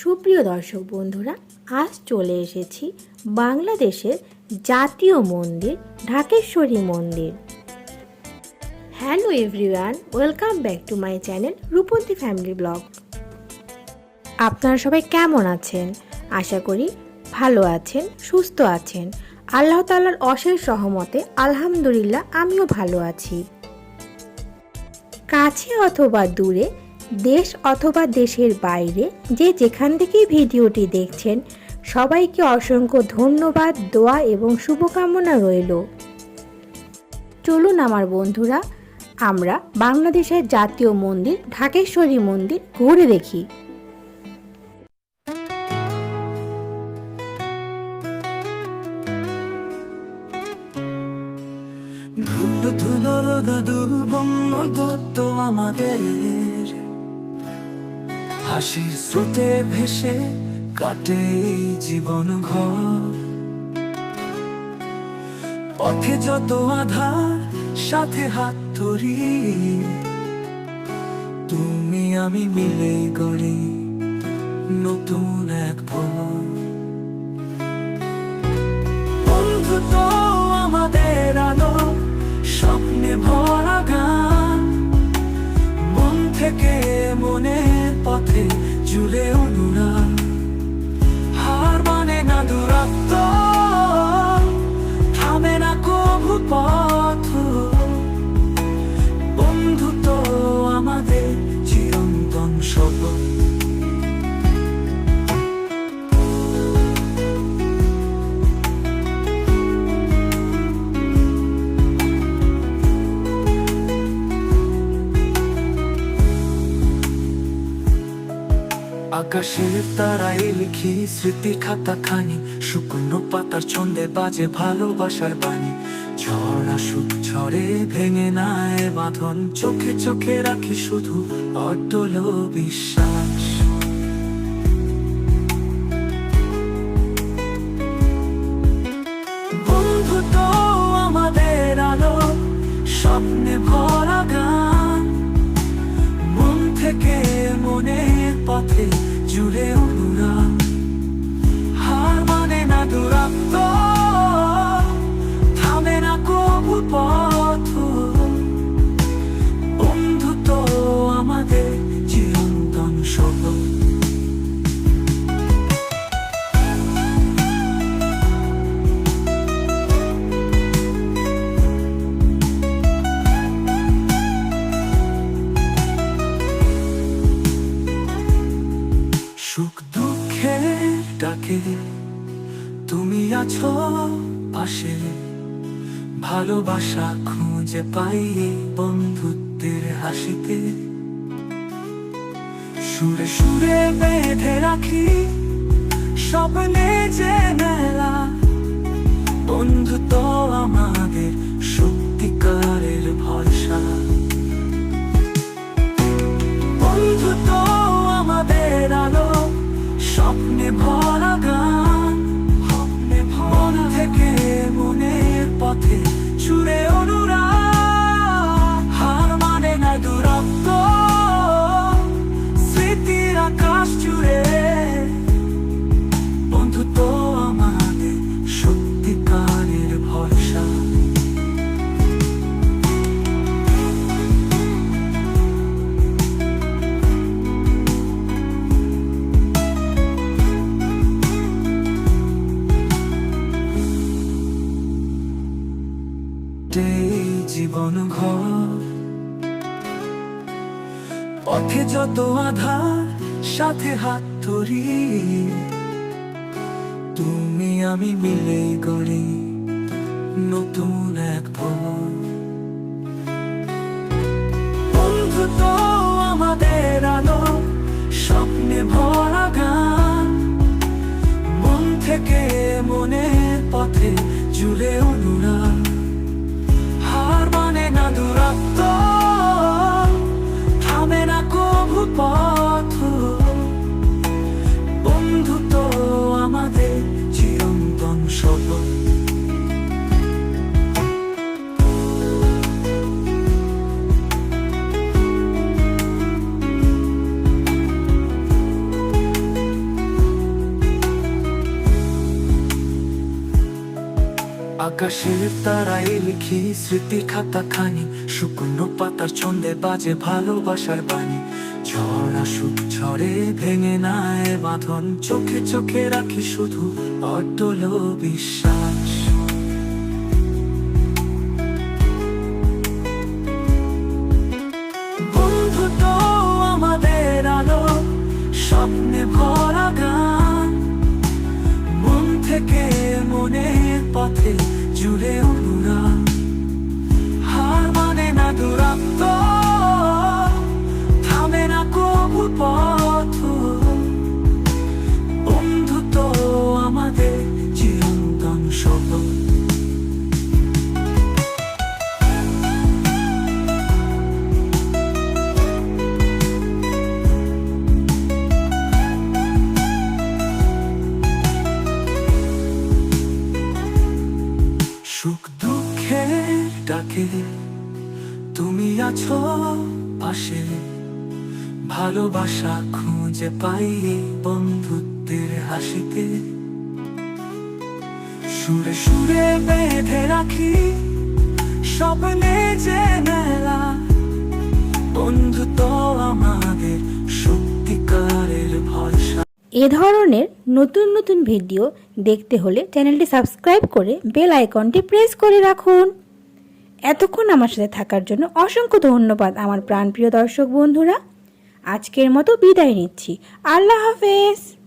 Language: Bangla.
সুপ্রিয় দর্শক বন্ধুরা, আজ চলে এসেছি বাংলাদেশের জাতীয় মন্দির, ঢাকেশ্বরী মন্দির। Hello everyone welcome back to my channel Rupanti family blog আপনারা সবাই কেমন আছেন? আশা করি ভালো আছেন, সুস্থ আছেন। আল্লাহ তাল্লার অশেষ সহমতে আলহামদুলিল্লাহ, আমিও ভালো আছি। কাছে অথবা দূরে দেশ অথবা দেশের বাইরে যে যেখান থেকেই ভিডিওটি দেখছেন, সবাইকে অসংখ্য ধন্যবাদ, দোয়া এবং শুভকামনা রইল। চলুন আমার বন্ধুরা, আমরা বাংলাদেশের জাতীয় মন্দির, ঢাকেশ্বরী মন্দির ঘুরে দেখি। ধুলো ধুলো দাদুর বন্য দত্ত আমাদের। হাসির স্রোতে ভেসে কাটে জীবন ঘর পথে যত আধার, সাথে হাত ধরি তুমি আমি মিলে গড়ি নতুন এক ভোর। পথে জুড়ে অনুরাগ আকাশের তারাই লিখি স্মৃতি খাতা খানি, শুকনো পাতার ছন্দে বাজে ভালোবাসার বাণী। ঝড় আসুক, ঝড়ে ভেঙে না এ বাঁধন, চোখে চোখে রাখি শুধু অটল বিশ্বাস। বন্ধু তো আলো, স্বপ্নে গান। থেকে মনের জুড়ে অনুরাগ হার মানে না দূরত্ব ভালোবাসা খুঁজে পাই বন্ধুত্বের হাসিতে। সুরে সুরে বেঁধে রাখি স্বপ্নে যে মেলা। বন্ধু তো আমাদের সত্যিকারের ভরসা। বন্ধু তো আমাদের আলো, স্বপ্নে ভরা গান। স্বপ্নে মন থেকে মনের পথে ছুড়ে জীবন ঘর। পথে যত আধার, সাথে হাত ধরি তুমি আমি মিলে গড়ি নতুন এক ভোর। বন্ধু তো আমাদের আলো, স্বপ্নে ভরা শপথ আকাশের তারায় লিখি স্মৃতি খাতা খানি শুকনো পাতার ছন্দে বাজে ভালোবাসার বাণী। ঝড় আসুক, ঝড়ে ভেঙে না এ বাঁধন। চোখে চোখে রাখি শুধু অটল বিশ্বাস। বন্ধু আলো, স্বপ্নে গান। মন থেকে মনের পথে জুড়ে অনুরাগ। সুখ দুঃখের ডাকে, তুমি আছো পাশে। ভালোবাসা খুঁজে পাই বন্ধুত্বের হাসিতে। সুরে সুরে বেঁধে রাখি স্বপ্নে যে মেলা। বন্ধু তো আমাদের এ ধরনের নতুন নতুন ভিডিও দেখতে হলে চ্যানেলটি সাবস্ক্রাইব করে বেল আইকনটি প্রেস করে রাখুন। এতক্ষণ আমার সাথে থাকার জন্য অসংখ্য ধন্যবাদ আমার প্রাণপ্রিয় দর্শক বন্ধুরা। আজকের মতো বিদায় নিচ্ছি। আল্লাহ হাফেজ।